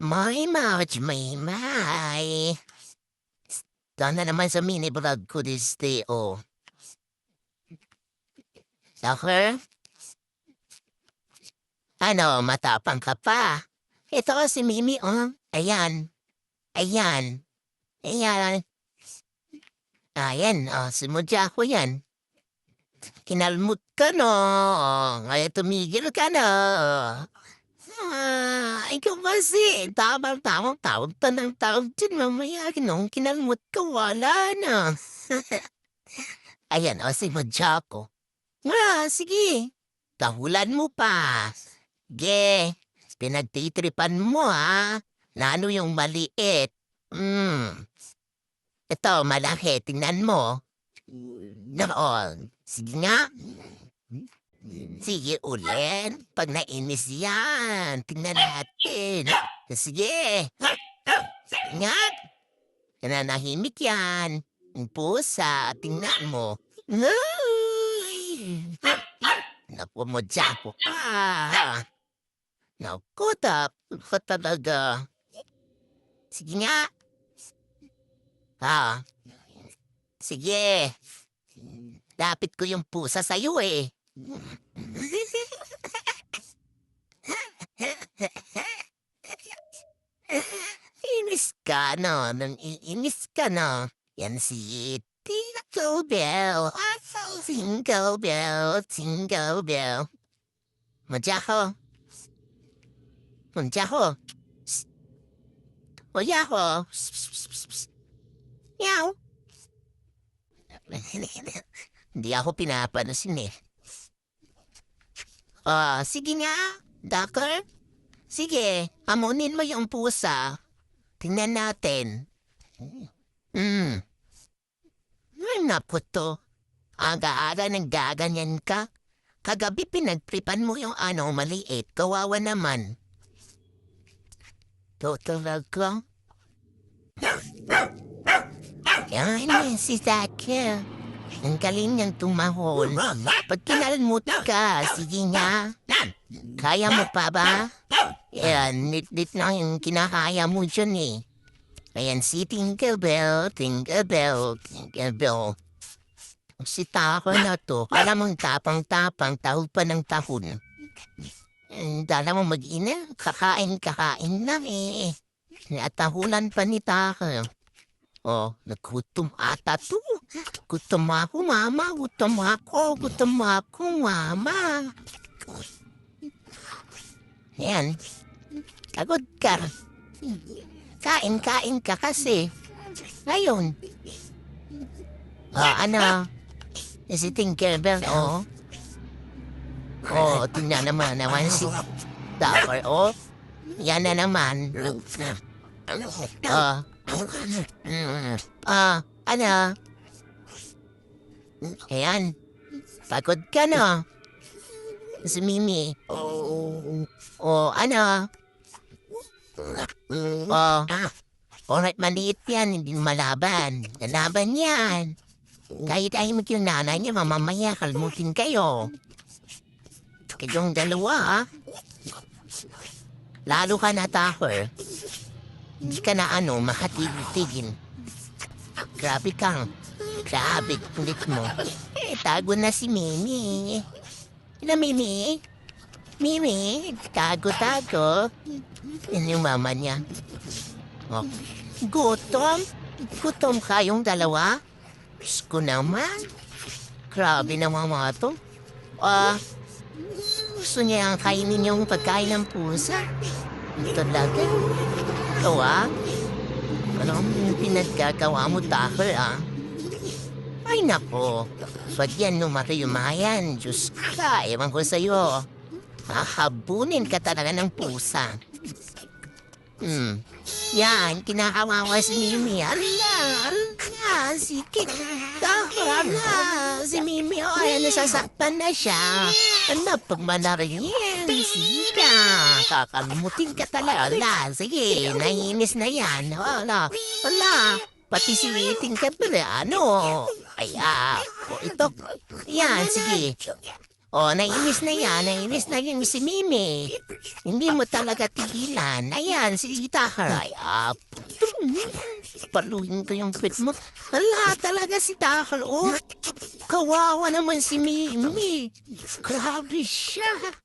My mouth, my my. Sana naman sa mini vlog ko this day, oh. Soccer? Ano, matapang ka pa? Ito si Mimi, oh. Ayan. Ayan. Ayan. Ayan, oh, sumudya ko yan. Kinalmut ka, no? Oh, Kaya tumigil ka, no? Ah, ikaw kasi, tamang-tamang tawag pa ng tawag dyan mamaya. Nung kinalmut ka, wala na. Ayan, o, si Madya ko. Ah, sige. Tahulan mo pa. Ge, pinagtitripan mo, ha? Lalo yung maliit. Hmm. Ito, malaki. Tingnan mo. Noon. Sige nga. Sige ulit. Pag nainis yan, tingnan natin. Sige. Nga. Nananahimik yan. Pusa, tingnan mo. Ay! Naku mo, Japo. Ah! Naku, tap. Ka talaga. Sige nga. Ah. Sige. Dapit ko yung pusa sa'yo eh. Inis ka, no? Nang inis ka, no? Yan si Tingle Bell. Tingle Bell, Tingle Bell. Madyaho. Madyaho. Madyaho. Meow. Hindi ako pinapanasin eh. Ah, sige nga, Docker. Sige, amunin mo yung pusa. Tingnan natin. Hmm. Ay, naku to. Aga-aga nang gaganyan ka. Kagabi pinagtripan mo yung ano maliit. Kawawa naman. Total ka. Yan, si Zaka. Ang galing niyang tumahol. Pag kinalmut ka, sige nga. Kaya mo pa ba? Yan, nit-nit lang yung kinakaya mo dyan eh. Ayan si Tinkerbell, Tinkerbell, Tinkerbell. Si Tako na to, alam mong tapang-tapang, tahol pa ng tahon. Hmm, Dala mo mag-ina, kakain-kakain lang eh. Natahulan pa ni Tako. Oh, nagutom ata to. Gutom ako, mama. Gutom ako. Gutom ako, mama. Yan. Kagod ka. Kain-kain ka kasi. Ngayon. Ah, ano? Si Tinkerbell, oh. Oh, tingnan naman naman si Dapper, oh. Yan na naman. Ah. Ah, ano? Ayan. Pagod ka na. Si Mimi. Oh, ano? Oh. Alright, maliit yan. Hindi malaban. Lalaban yan. Kahit mo yung nanay niya, mamamaya kalmutin kayo. Kayong dalawa? Lalo ka na, Tahor. Hindi ka na ano, makatigil-tigil. Grabe kang. Grabe, kulit mo. Eh, tago na si Mimi. Na Mimi? Mimi, tago-tago. Yan mama niya. Oh. Gutom? Gutom kayong dalawa? Diyos ko naman. Grabe naman mga to. Ah, gusto niya ang kainin yung pagkain ng pusa. Talaga. Ikaw ah. Ano ang pinagkagawa mo, Tucker, ah? Ay, nako. Pag yan lumaki yung mga yan, Diyos ka, ewan ko sa'yo. Hahabunin ka talaga ng pusa. Hmm. Yan, kinakawawa si Mimi. Ala, ala, sige. Tucker, ala. Si Mimi, oh, ay, nasasaktan na siya. Ano, pag manarin yan, sige. Kakalimutin ka talaga. Ala, sige, naiinis na yan. Ala, ala. Pati si Waiting ka pala, ano? Ay, ah, o ito. Yan, sige. Oh, nainis na yan. Nainis na yung si Mimi. Hindi mo talaga tigilan. Ayan, si Dahar. Ay, up. Paluin ko yung pit mo. Wala talaga si Dahar. Oh, kawawa naman si Mimi. Grabe siya.